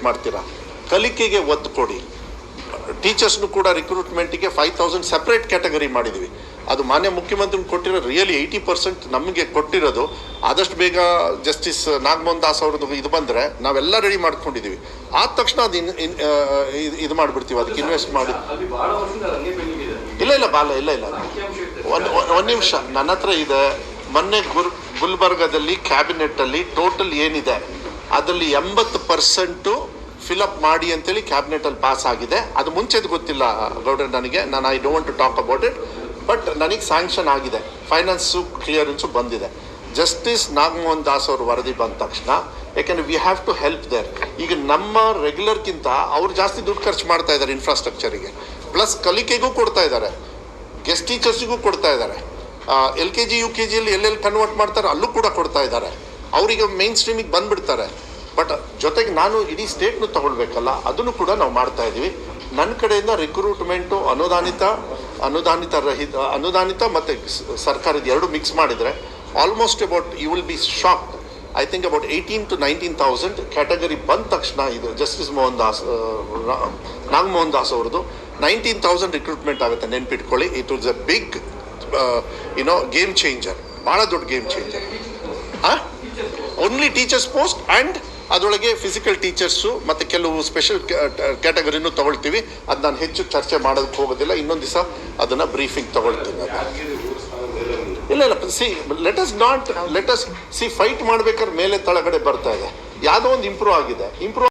Recruit ಮಾಡ್ತೀರಾ? ಕಲಿಕೆಗೆ ಒತ್ತು ಕೊಡಿ. ಟೀಚರ್ಸ್ನು ಕೂಡ ರಿಕ್ರೂಟ್ಮೆಂಟಿಗೆ ಫೈವ್ ತೌಸಂಡ್ ಸಪ್ರೇಟ್ ಕ್ಯಾಟಗರಿ ಮಾಡಿದ್ವಿ. ಅದು ಮಾನ್ಯ ಮುಖ್ಯಮಂತ್ರಿ ಕೊಟ್ಟಿರೋ ರಿಯಲಿ ಏಯ್ಟಿ ಪರ್ಸೆಂಟ್ ನಮಗೆ ಕೊಟ್ಟಿರೋದು. ಆದಷ್ಟು ಬೇಗ ಜಸ್ಟಿಸ್ ನಾಗಮೋಹನ್ ದಾಸ್ ಅವ್ರದ್ದು ಇದು ಬಂದರೆ ನಾವೆಲ್ಲ ರೆಡಿ ಮಾಡ್ಕೊಂಡಿದ್ದೀವಿ ಆದ ತಕ್ಷಣ ಅದು ಇನ್ ಇದು- ಮಾಡಿಬಿಡ್ತೀವಿ, ಅದಕ್ಕೆ ಇನ್ವೆಸ್ಟ್ ಮಾಡಿ. ಇಲ್ಲ ಇಲ್ಲ, ಬಾಲ, ಇಲ್ಲ ಇಲ್ಲ. ಒಂದು ಒಂದು ನಿಮಿಷ. ನನ್ನ ಹತ್ರ ಇದೆ. ಮೊನ್ನೆ ಗುಲ್ ಗುಲ್ಬರ್ಗದಲ್ಲಿ ಕ್ಯಾಬಿನೆಟ್ಟಲ್ಲಿ ಟೋಟಲ್ ಏನಿದೆ? ಅದರಲ್ಲಿ ಎಂಬತ್ತು ಪರ್ಸೆಂಟು ಫಿಲಪ್ ಮಾಡಿ ಅಂತೇಳಿ ಕ್ಯಾಬಿನೆಟಲ್ಲಿ ಪಾಸ್ ಆಗಿದೆ. ಅದು ಮುಂಚೆದು ಗೊತ್ತಿಲ್ಲ ಗೌಡ್ರೆ ನನಗೆ. ನಾನು I don't to talk about it but ನನಗೆ ಸ್ಯಾಂಕ್ಷನ್ ಆಗಿದೆ. ಫೈನಾನ್ಸು ಕ್ಲಿಯರೆನ್ಸು ಬಂದಿದೆ. ಜಸ್ಟಿಸ್ ನಾಗಮೋಹನ್ ದಾಸ್ ಅವರು ವರದಿ ಬಂದ ತಕ್ಷಣ, ಯಾಕೆಂದ್ರೆ we have to help there ಈಗ ನಮ್ಮ ರೆಗ್ಯುಲರ್ಗಿಂತ ಅವ್ರು ಜಾಸ್ತಿ ದುಡ್ಡು ಖರ್ಚು ಮಾಡ್ತಾ ಇದ್ದಾರೆ ಇನ್ಫ್ರಾಸ್ಟ್ರಕ್ಚರಿಗೆ ಪ್ಲಸ್ ಕಲಿಕೆಗೂ ಕೊಡ್ತಾ ಇದ್ದಾರೆ ಗೆಸ್ಟ್ ಟೀಚರ್ಸಿಗೂ ಕೊಡ್ತಾ ಇದ್ದಾರೆ L K G U K ಜಿಯಲ್ಲಿ ಎಲ್ಲೆಲ್ಲಿ ಕನ್ವರ್ಟ್ ಮಾಡ್ತಾರೆ ಅಲ್ಲೂ ಕೂಡ ಕೊಡ್ತಾ ಇದ್ದಾರೆ ಅವರಿಗೆ ಮೇನ್ ಸ್ಟ್ರೀಮಿಗೆ ಬಂದ್ಬಿಡ್ತಾರೆ. ಬಟ್ ಜೊತೆಗೆ ನಾನು ಇಡೀ ಸ್ಟೇಟ್ನು ತಗೊಳ್ಬೇಕಲ್ಲ, ಅದನ್ನು ಕೂಡ ನಾವು ಮಾಡ್ತಾ ಇದ್ದೀವಿ. ನನ್ನ ಕಡೆಯಿಂದ ರಿಕ್ರೂಟ್ಮೆಂಟು ಅನುದಾನಿತ ಅನುದಾನಿತ ರಹಿತ, ಅನುದಾನಿತ ಮತ್ತು ಸರ್ಕಾರದ ಎರಡು ಮಿಕ್ಸ್ ಮಾಡಿದರೆ almost about you will be shock I think about eighteen to nineteen thousand category ಬಂದ ತಕ್ಷಣ ಇದು ಜಸ್ಟಿಸ್ ಮೋಹನ್ ದಾಸ್ ನಾಗಮೋಹನ್ ದಾಸ್ ಅವ್ರದ್ದು ನೈನ್ಟೀನ್ ತೌಸಂಡ್ ರಿಕ್ರೂಟ್ಮೆಂಟ್ ಆಗುತ್ತೆ, ನೆನ್ಪಿಟ್ಕೊಳ್ಳಿ. It was a big you know game changer ಭಾಳ ದೊಡ್ಡ game changer only teachers post and ಅದರೊಳಗೆ physical teachers ಮತ್ತು ಕೆಲವು ಸ್ಪೆಷಲ್ ಕ್ಯಾಟಗರಿನೂ ತೊಗೊಳ್ತೀವಿ. ಅದು ನಾನು ಹೆಚ್ಚು ಚರ್ಚೆ ಮಾಡೋದಕ್ಕೆ ಹೋಗೋದಿಲ್ಲ. ಇನ್ನೊಂದು ದಿವಸ ಅದನ್ನು ಬ್ರೀಫಿಂಗ್ ತೊಗೊಳ್ತೀನಿ ಇಲ್ಲ ಇಲ್ಲ see let not let see fight ಮಾಡ್ಬೇಕಾದ್ರೆ ಮೇಲೆ ತಳಗಡೆ ಬರ್ತಾ ಇದೆ. ಯಾವುದೋ ಒಂದು ಇಂಪ್ರೂವ್ ಆಗಿದೆ. ಇಂಪ್ರೂವ್